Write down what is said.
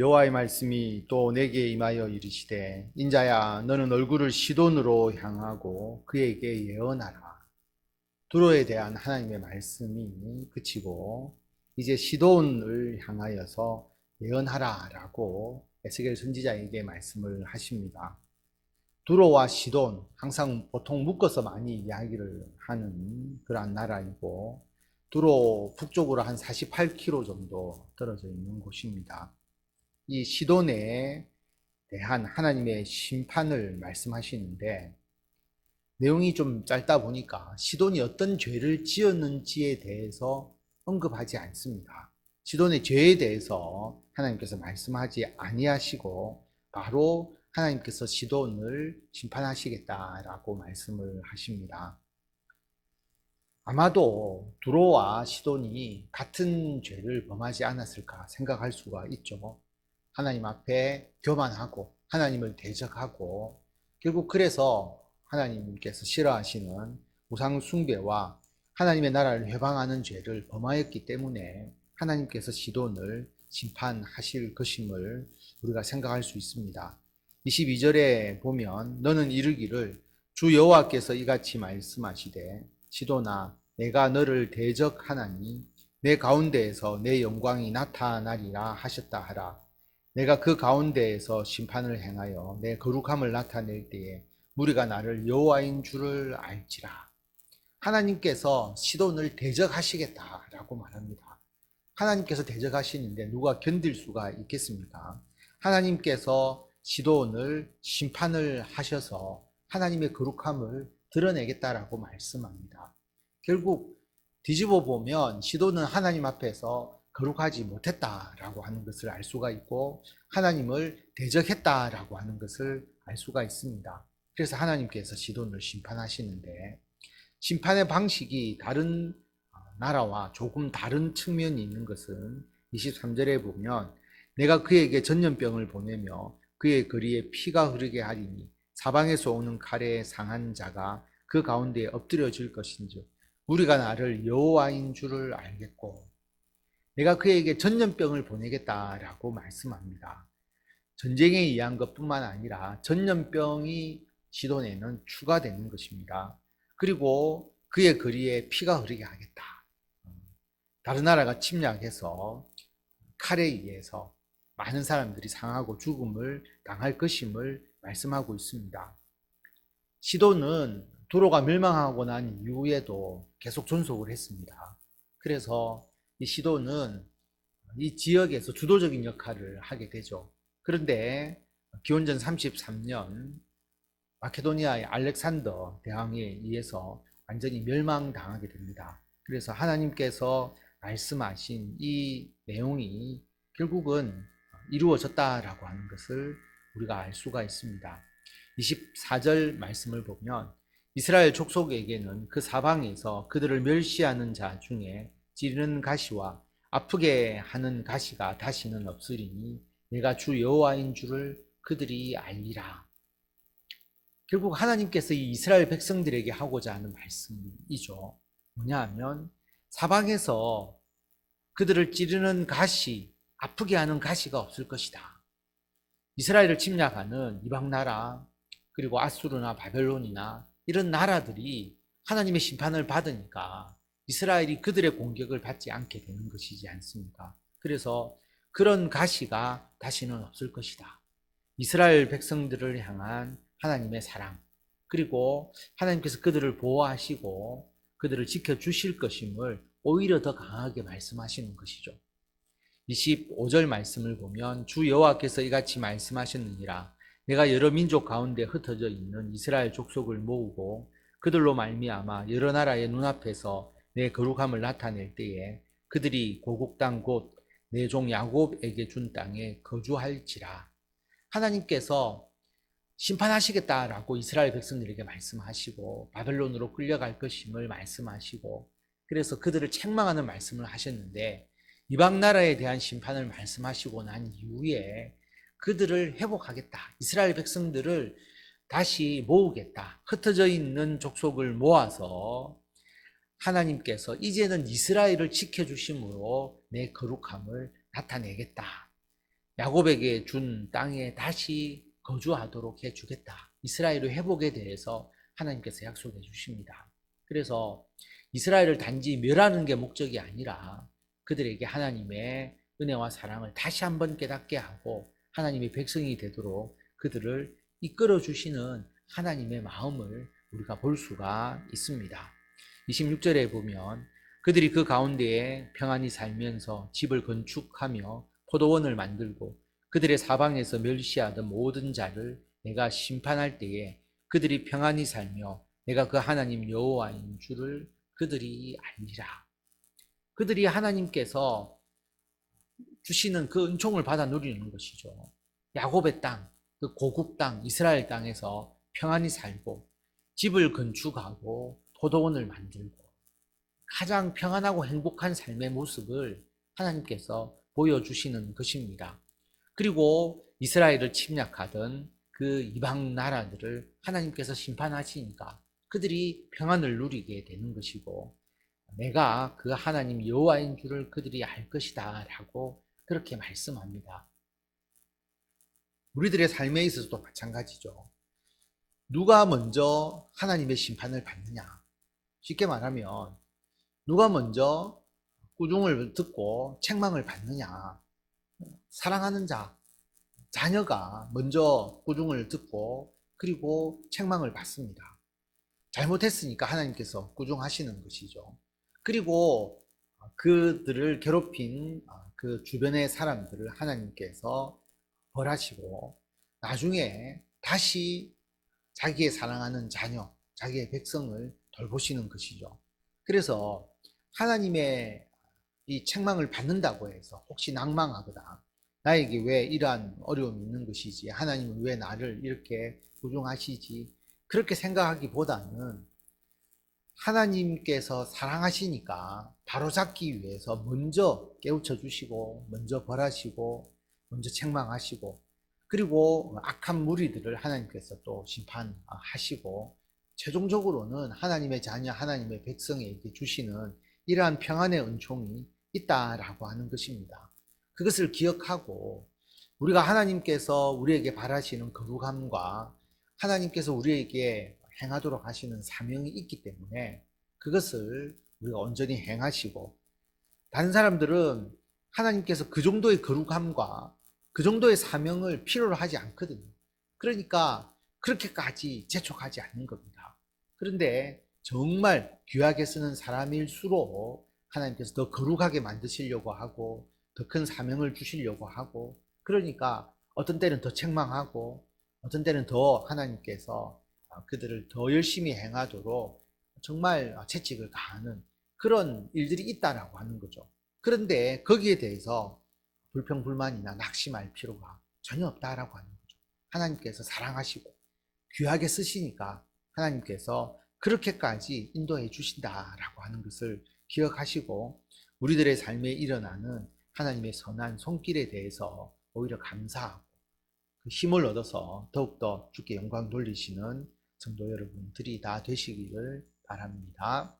여호와의 말씀이 또 내게 임하여 이르시되 인자야 너는 얼굴을 시돈으로 향하고 그에게 예언하라. 두로에 대한 하나님의 말씀이 그치고 이제 시돈을 향하여서 예언하라라고 에스겔 선지자에게 말씀을 하십니다. 두로와 시돈 항상 보통 묶어서 많이 이야기를 하는 그러한 나라이고 두로 북쪽으로 한 48km 정도 떨어져 있는 곳입니다. 이 시돈에 대한 하나님의 심판을 말씀하시는데 내용이 좀 짧다 보니까 시돈이 어떤 죄를 지었는지에 대해서 언급하지 않습니다. 시돈의 죄에 대해서 하나님께서 말씀하지 아니하시고 바로 하나님께서 시돈을 심판하시겠다라고 말씀을 하십니다. 아마도 두로와 시돈이 같은 죄를 범하지 않았을까 생각할 수가 있죠. 하나님 앞에 교만하고 하나님을 대적하고 결국 그래서 하나님께서 싫어하시는 우상 숭배와 하나님의 나라를 회방하는 죄를 범하였기 때문에 하나님께서 시돈을 심판하실 것임을 우리가 생각할 수 있습니다. 22절에 보면 너는 이르기를 주 여호와께서 이같이 말씀하시되 시도나 내가 너를 대적하나니 내 가운데에서 내 영광이 나타나리라 하셨다 하라 내가 그 가운데에서 심판을 행하여 내 거룩함을 나타낼 때에 무리가 나를 여호와인 줄을 알지라 하나님께서 시돈을 대적하시겠다라고 말합니다. 하나님께서 대적하시는데 누가 견딜 수가 있겠습니까? 하나님께서 시돈을 심판을 하셔서 하나님의 거룩함을 드러내겠다라고 말씀합니다. 결국 뒤집어 보면 시돈은 하나님 앞에서 거룩하지 못했다라고 하는 것을 알 수가 있고 하나님을 대적했다라고 하는 것을 알 수가 있습니다. 그래서 하나님께서 시돈을 심판하시는데 심판의 방식이 다른 나라와 조금 다른 측면이 있는 것은 23절에 보면 내가 그에게 전염병을 보내며 그의 거리에 피가 흐르게 하리니 사방에서 오는 칼에 상한 자가 그 가운데에 엎드려질 것인즉 우리가 나를 여호와인 줄을 알겠고 내가 그에게 전염병을 보내겠다라고 말씀합니다. 전쟁에 의한 것뿐만 아니라 전염병이 시돈에는 추가되는 것입니다. 그리고 그의 거리에 피가 흐르게 하겠다. 다른 나라가 침략해서 칼에 의해서 많은 사람들이 상하고 죽음을 당할 것임을 말씀하고 있습니다. 시도는 도로가 멸망하고 난 이후에도 계속 존속을 했습니다. 그래서 이 시도는 이 지역에서 주도적인 역할을 하게 되죠. 그런데 기원전 33년 마케도니아의 알렉산더 대왕에 의해서 완전히 멸망당하게 됩니다. 그래서 하나님께서 말씀하신 이 내용이 결국은 이루어졌다라고 하는 것을 우리가 알 수가 있습니다. 24절 말씀을 보면 이스라엘 족속에게는 그 사방에서 그들을 멸시하는 자 중에 찌르는 가시와 아프게 하는 가시가 다시는 없으리니 내가 주 여호와인 줄을 그들이 알리라. 결국 하나님께서 이 이스라엘 백성들에게 하고자 하는 말씀이죠. 뭐냐 하면 사방에서 그들을 찌르는 가시, 아프게 하는 가시가 없을 것이다. 이스라엘을 침략하는 이방 나라, 그리고 아수르나 바벨론이나 이런 나라들이 하나님의 심판을 받으니까 이스라엘이 그들의 공격을 받지 않게 되는 것이지 않습니까? 그래서 그런 가시가 다시는 없을 것이다. 이스라엘 백성들을 향한 하나님의 사랑, 그리고 하나님께서 그들을 보호하시고 그들을 지켜주실 것임을 오히려 더 강하게 말씀하시는 것이죠. 25절 말씀을 보면 주 여호와께서 이같이 말씀하셨느니라 내가 여러 민족 가운데 흩어져 있는 이스라엘 족속을 모으고 그들로 말미암아 여러 나라의 눈앞에서 내 거룩함을 나타낼 때에 그들이 고국 땅곧 내종 야곱에게 준 땅에 거주할지라 하나님께서 심판하시겠다라고 이스라엘 백성들에게 말씀하시고 바벨론으로 끌려갈 것임을 말씀하시고 그래서 그들을 책망하는 말씀을 하셨는데 이방 나라에 대한 심판을 말씀하시고 난 이후에 그들을 회복하겠다. 이스라엘 백성들을 다시 모으겠다. 흩어져 있는 족속을 모아서 하나님께서 이제는 이스라엘을 지켜주심으로 내 거룩함을 나타내겠다. 야곱에게 준 땅에 다시 거주하도록 해주겠다. 이스라엘의 회복에 대해서 하나님께서 약속해 주십니다. 그래서 이스라엘을 단지 멸하는 게 목적이 아니라 그들에게 하나님의 은혜와 사랑을 다시 한번 깨닫게 하고 하나님의 백성이 되도록 그들을 이끌어 주시는 하나님의 마음을 우리가 볼 수가 있습니다. 26절에 보면 그들이 그 가운데에 평안히 살면서 집을 건축하며 포도원을 만들고 그들의 사방에서 멸시하던 모든 자를 내가 심판할 때에 그들이 평안히 살며 내가 그 하나님 여호와인 줄을 그들이 알리라. 그들이 하나님께서 주시는 그 은총을 받아 누리는 것이죠. 야곱의 땅, 그 고국 땅, 이스라엘 땅에서 평안히 살고 집을 건축하고 포도원을 만들고 가장 평안하고 행복한 삶의 모습을 하나님께서 보여주시는 것입니다. 그리고 이스라엘을 침략하던 그 이방 나라들을 하나님께서 심판하시니까 그들이 평안을 누리게 되는 것이고 내가 그 하나님 여호와인 줄을 그들이 알 것이다라고 그렇게 말씀합니다. 우리들의 삶에 있어서도 마찬가지죠. 누가 먼저 하나님의 심판을 받느냐? 쉽게 말하면 누가 먼저 꾸중을 듣고 책망을 받느냐? 사랑하는 자, 자녀가 먼저 꾸중을 듣고 그리고 책망을 받습니다. 잘못했으니까 하나님께서 꾸중하시는 것이죠. 그리고 그들을 괴롭힌 그 주변의 사람들을 하나님께서 벌하시고 나중에 다시 자기의 사랑하는 자녀, 자기의 백성을 돌보시는 것이죠. 그래서 하나님의 이 책망을 받는다고 해서 혹시 낭망하거나 나에게 왜 이러한 어려움이 있는 것이지 하나님은 왜 나를 이렇게 부중하시지 그렇게 생각하기보다는 하나님께서 사랑하시니까 바로잡기 위해서 먼저 깨우쳐 주시고 먼저 벌하시고 먼저 책망하시고 그리고 악한 무리들을 하나님께서 또 심판하시고 최종적으로는 하나님의 자녀 하나님의 백성에게 주시는 이러한 평안의 은총이 있다라고 하는 것입니다. 그것을 기억하고 우리가 하나님께서 우리에게 바라시는 거룩함과 하나님께서 우리에게 행하도록 하시는 사명이 있기 때문에 그것을 우리가 온전히 행하시고 다른 사람들은 하나님께서 그 정도의 거룩함과 그 정도의 사명을 필요로 하지 않거든요. 그러니까 그렇게까지 재촉하지 않는 겁니다. 그런데 정말 귀하게 쓰는 사람일수록 하나님께서 더 거룩하게 만드시려고 하고 더 큰 사명을 주시려고 하고 그러니까 어떤 때는 더 책망하고 어떤 때는 더 하나님께서 그들을 더 열심히 행하도록 정말 채찍을 가하는 그런 일들이 있다라고 하는 거죠. 그런데 거기에 대해서 불평 불만이나 낙심할 필요가 전혀 없다라고 하는 거죠. 하나님께서 사랑하시고 귀하게 쓰시니까 하나님께서 그렇게까지 인도해 주신다라고 하는 것을 기억하시고 우리들의 삶에 일어나는 하나님의 선한 손길에 대해서 오히려 감사하고 그 힘을 얻어서 더욱더 주께 영광 돌리시는 성도 여러분들이 다 되시기를 바랍니다.